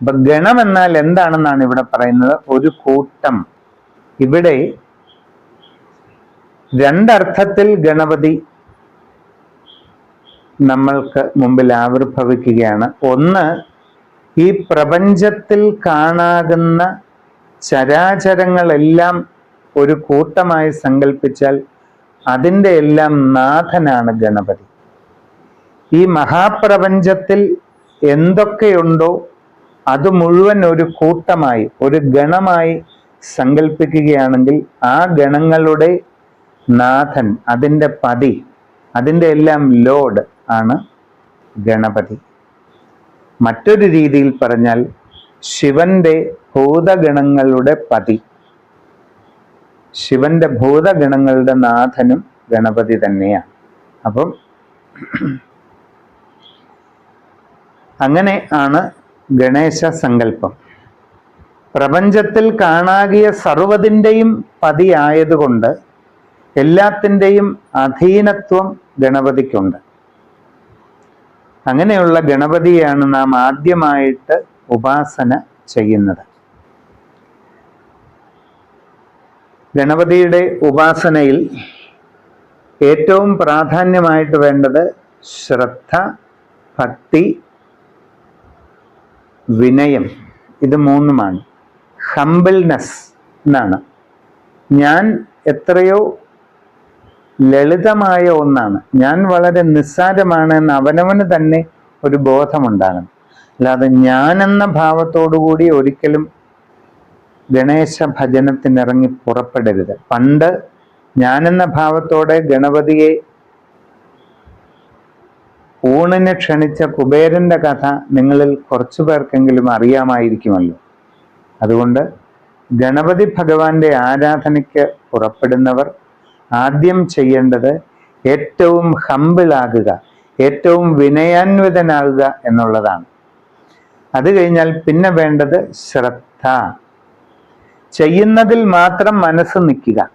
അപ്പൊ ഗണം എന്നാൽ എന്താണെന്നാണ് ഇവിടെ പറയുന്നത്? ഒരു കൂട്ടം. ഇവിടെ രണ്ടർത്ഥത്തിൽ ഗണപതി നമ്മൾക്ക് മുമ്പിൽ ആവിർഭവിക്കുകയാണ്. ഒന്ന് ഈ പ്രപഞ്ചത്തിൽ കാണാകുന്ന ചരാചരങ്ങളെല്ലാം ഒരു കൂട്ടമായി സങ്കല്പിച്ചാൽ അതിന്റെ എല്ലാം നാഥനാണ് ഗണപതി. ഈ മഹാപ്രപഞ്ചത്തിൽ എന്തൊക്കെയുണ്ടോ അത് മുഴുവൻ ഒരു കൂട്ടമായി ഒരു ഗണമായി സങ്കല്പിക്കുകയാണെങ്കിൽ ആ ഗണങ്ങളുടെ നാഥൻ അതിന്റെ പതി അതിന്റെ എല്ലാം ലോഡ് ആണ് ഗണപതി. മറ്റൊരു രീതിയിൽ പറഞ്ഞാൽ ശിവന്റെ ഭൂതഗണങ്ങളുടെ പതി. ശിവന്റെ ഭൂതഗണങ്ങളുടെ നാഥനും ഗണപതി തന്നെയാണ്. അപ്പം അങ്ങനെ ആണ് ഗണേശ സങ്കല്പം. പ്രപഞ്ചത്തിൽ കാണാകിയ സർവതിന്റെയും പതിയായതുകൊണ്ട് എല്ലാത്തിന്റെയും അധീനത്വം ഗണപതിക്കുണ്ട്. അങ്ങനെയുള്ള ഗണപതിയാണ് നാം ആദ്യമായിട്ട് ഉപാസന ചെയ്യുന്നത്. ഗണപതിയുടെ ഉപാസനയിൽ ഏറ്റവും പ്രാധാന്യമായിട്ട് വേണ്ടത് ശ്രദ്ധ ഭക്തി വിനയം. ഇത് മൂന്നുമാണ്. ഹംബിൾനെസ് എന്നാണ്. ഞാൻ എത്രയോ ലളിതമായ ഒന്നാണ്. ഞാൻ വളരെ നിസ്സാരമാണ് എന്ന് അവനവന് തന്നെ ഒരു ബോധമുണ്ടാകണം. അല്ലാതെ ഞാനെന്ന ഭാവത്തോടുകൂടി ഒരിക്കലും ഗണേശ ഭജനത്തിനിറങ്ങി പുറപ്പെടരുത്. പണ്ട് ഞാനെന്ന ഭാവത്തോടെ ഗണപതിയെ ഊണിന് ക്ഷണിച്ച കുബേരന്റെ കഥ നിങ്ങളിൽ കുറച്ചു പേർക്കെങ്കിലും അറിയാമായിരിക്കുമല്ലോ. അതുകൊണ്ട് ഗണപതി ഭഗവാന്റെ ആരാധനയ്ക്ക് പുറപ്പെടുന്നവർ ആദ്യം ചെയ്യേണ്ടത് ഏറ്റവും ഹമ്പിളാകുക ഏറ്റവും വിനയാന്വിതനാകുക എന്നുള്ളതാണ്. അത് കഴിഞ്ഞാൽ പിന്നെ വേണ്ടത് ശ്രദ്ധ. ചെയ്യുന്നതിൽ മാത്രം മനസ്സ് നിൽക്കുക.